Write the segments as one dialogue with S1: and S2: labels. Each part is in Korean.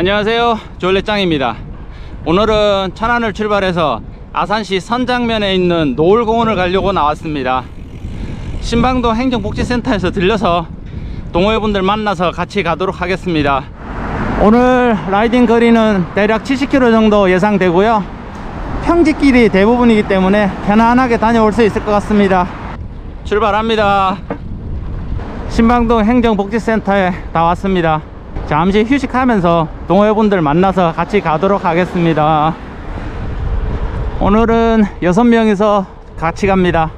S1: 안녕하세요. 조을레짱입니다. 오늘은 천안을 출발해서 아산시 선장면에 있는 노을공원을 가려고 나왔습니다. 신방동 행정복지센터에서 들려서 동호회분들 만나서 같이 가도록 하겠습니다. 오늘 라이딩 거리는 대략 70km 정도 예상되고요. 평지길이 대부분이기 때문에 편안하게 다녀올 수 있을 것 같습니다. 출발합니다. 신방동 행정복지센터에 다 왔습니다 잠시 휴식하면서 동호회분들 만나서 같이 가도록 하겠습니다. 오늘은 6명이서 같이 갑니다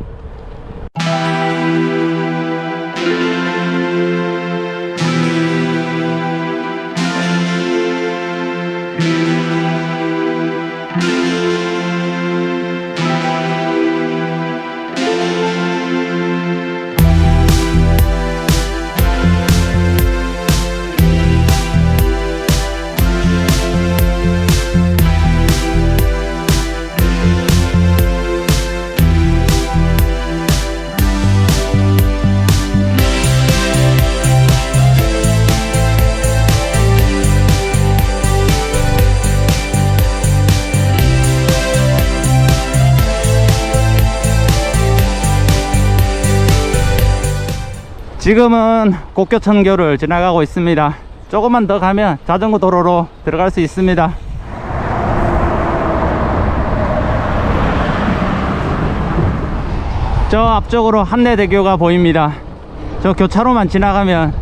S1: 지금은 곡교천교를 지나가고 있습니다. 조금만 더 가면 자전거 도로로 들어갈 수 있습니다. 저 앞쪽으로 한내대교가 보입니다. 저 교차로만 지나가면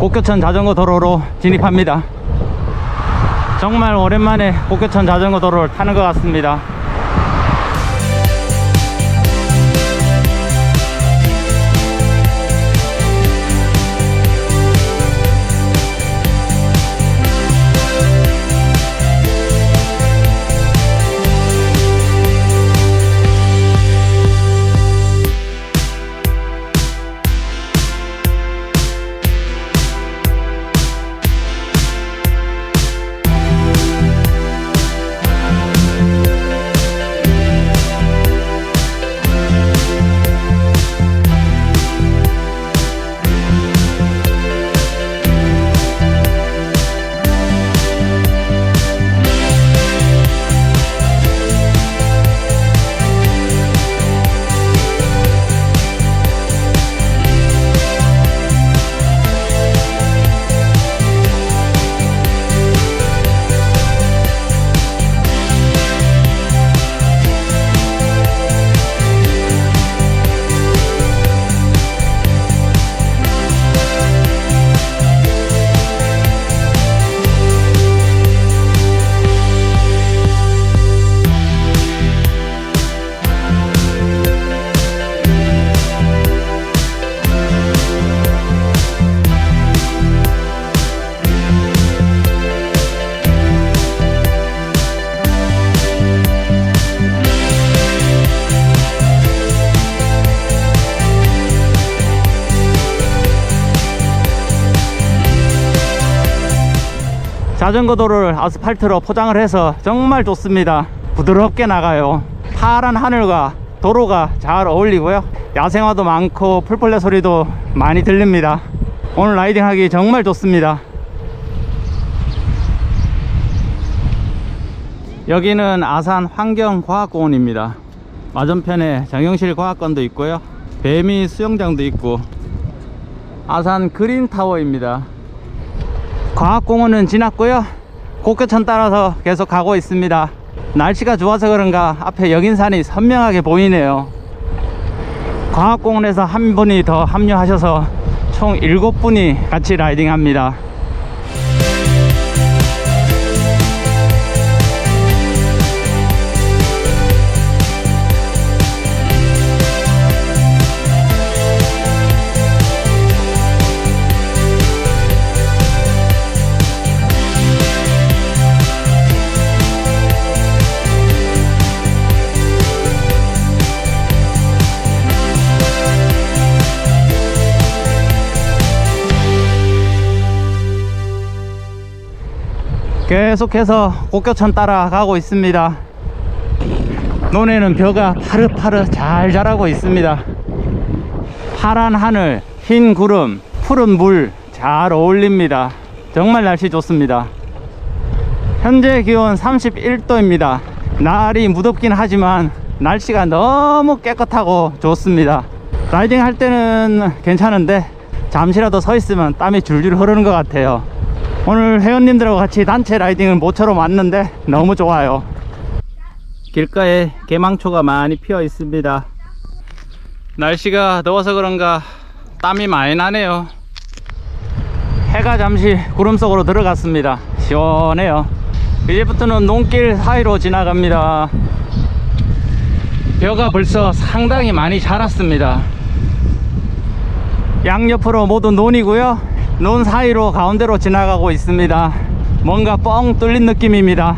S1: 곡교천 자전거 도로로 진입합니다. 정말 오랜만에 곡교천 자전거 도로를 타는 것 같습니다 자전거 도로를 아스팔트로 포장을 해서 정말 좋습니다. 부드럽게 나가요. 파란 하늘과 도로가 잘 어울리고요. 야생화도 많고 풀벌레 소리도 많이 들립니다. 오늘 라이딩 하기 정말 좋습니다. 여기는 아산 환경과학공원입니다. 맞은편에 정영실 과학관도 있고요. 배미 수영장도 있고 아산 그린타워입니다 과학공원은 지났고요. 곡교천 따라서 계속 가고 있습니다. 날씨가 좋아서 그런가 앞에 여긴산이 선명하게 보이네요. 과학공원에서 한 분이 더 합류하셔서 총 7분이 같이 라이딩 합니다 계속해서 곡교천 따라가고 있습니다 논에는 벼가 파릇파릇 잘 자라고 있습니다 파란 하늘 흰 구름 푸른 물 잘 어울립니다 정말 날씨 좋습니다 현재 기온 31도입니다. 날이 무덥긴 하지만 날씨가 너무 깨끗하고 좋습니다. 라이딩 할 때는 괜찮은데 잠시라도 서 있으면 땀이 줄줄 흐르는 것 같아요. 오늘 회원님들하고 같이 단체 라이딩을 모처럼 왔는데 너무 좋아요. 길가에 개망초가 많이 피어 있습니다. 날씨가 더워서 그런가 땀이 많이 나네요. 해가 잠시 구름 속으로 들어갔습니다. 시원해요. 이제부터는 농길 사이로 지나갑니다. 벼가 벌써 상당히 많이 자랐습니다. 양옆으로 모두 논이고요. 논 사이로 가운데로 지나가고 있습니다. 뭔가 뻥 뚫린 느낌입니다.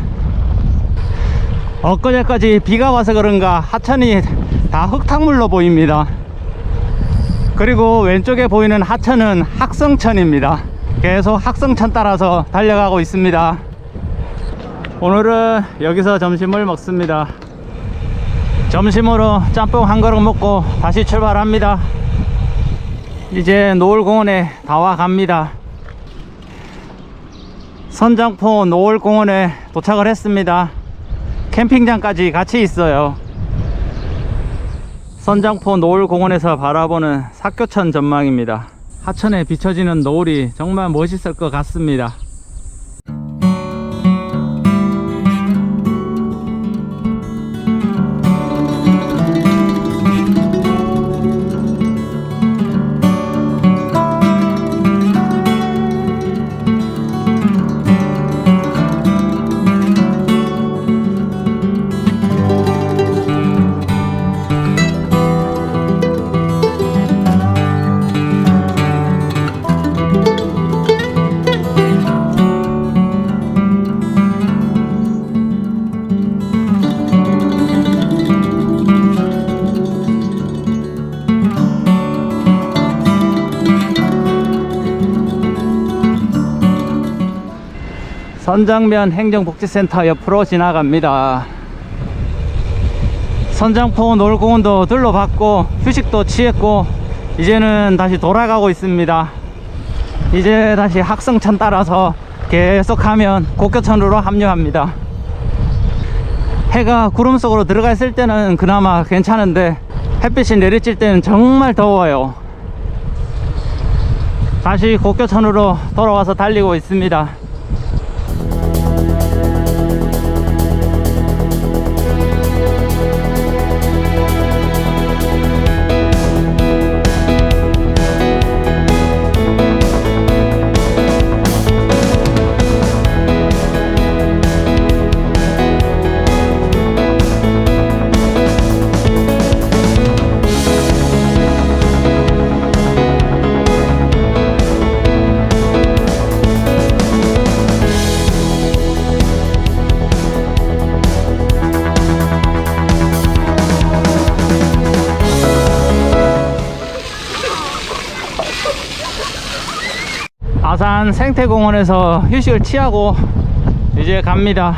S1: 엊그제까지 비가 와서 그런가 하천이 다 흙탕물로 보입니다. 그리고 왼쪽에 보이는 하천은 학성천입니다. 계속 학성천 따라서 달려가고 있습니다. 오늘은 여기서 점심을 먹습니다. 점심으로 짬뽕 한 그릇 먹고 다시 출발합니다. 이제 노을공원에 다 와갑니다. 선장포 노을공원에 도착을 했습니다. 캠핑장까지 같이 있어요. 선장포 노을공원에서 바라보는 사교천 전망입니다. 하천에 비춰지는 노을이 정말 멋있을 것 같습니다. 선장면 행정복지센터 옆으로 지나갑니다. 선장포 놀공원도 둘러봤고 휴식도 취했고 이제는 다시 돌아가고 있습니다. 이제 다시 학성천 따라서 계속하면 곡교천으로 합류합니다. 해가 구름 속으로 들어가 있을 때는 그나마 괜찮은데 햇빛이 내리칠 때는 정말 더워요. 다시 곡교천으로 돌아와서 달리고 있습니다. 아산 생태공원에서 휴식을 취하고 이제 갑니다.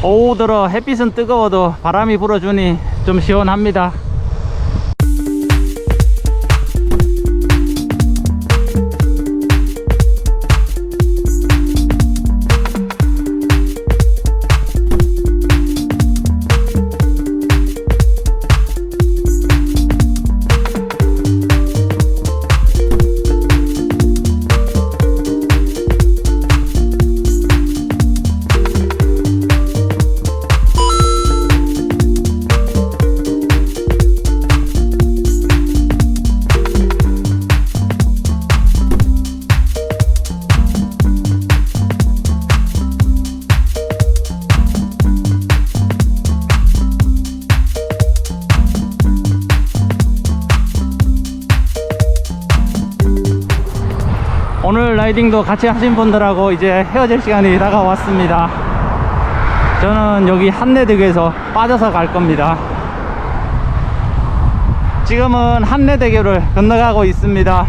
S1: 오후 들어 햇빛은 뜨거워도 바람이 불어주니 좀 시원합니다. 라이딩도 같이 하신 분들하고 이제 헤어질 시간이 다가왔습니다. 저는 여기 한내대교에서 빠져서 갈 겁니다. 지금은 한내대교를 건너가고 있습니다.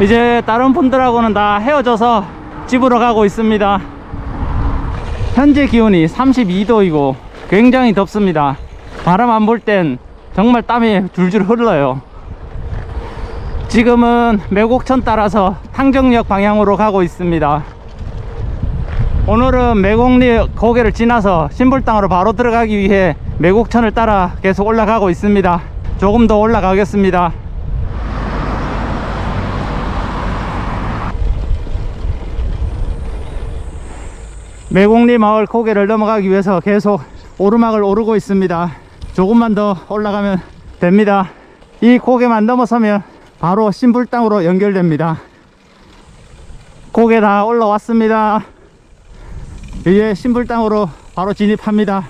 S1: 이제 다른 분들하고는 다 헤어져서 집으로 가고 있습니다. 현재 기온이 32도이고 굉장히 덥습니다. 바람 안 불 땐 정말 땀이 줄줄 흘러요. 지금은 매곡천 따라서 탕정역 방향으로 가고 있습니다. 오늘은 매곡리 고개를 지나서 신불당으로 바로 들어가기 위해 매곡천을 따라 계속 올라가고 있습니다. 조금 더 올라가겠습니다. 매곡리 마을 고개를 넘어가기 위해서 계속 오르막을 오르고 있습니다. 조금만 더 올라가면 됩니다. 이 고개만 넘어서면 바로 신불당으로 연결됩니다. 고개 다 올라왔습니다. 이제 신불당으로 바로 진입합니다.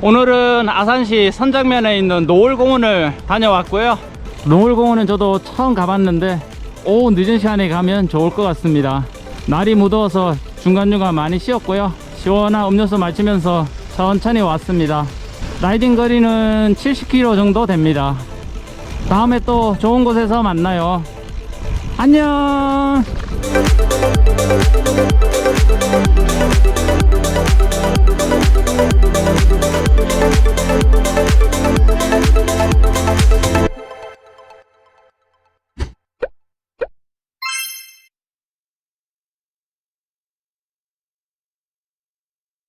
S1: 오늘은 아산시 선장면에 있는 노을공원을 다녀왔고요. 노을공원은 저도 처음 가봤는데 오후 늦은 시간에 가면 좋을 것 같습니다. 날이 무더워서 중간중간 많이 쉬었고요. 시원한 음료수 마시면서 천천히 왔습니다. 라이딩 거리는 70km 정도 됩니다. 다음에 또 좋은 곳에서 만나요. 안녕!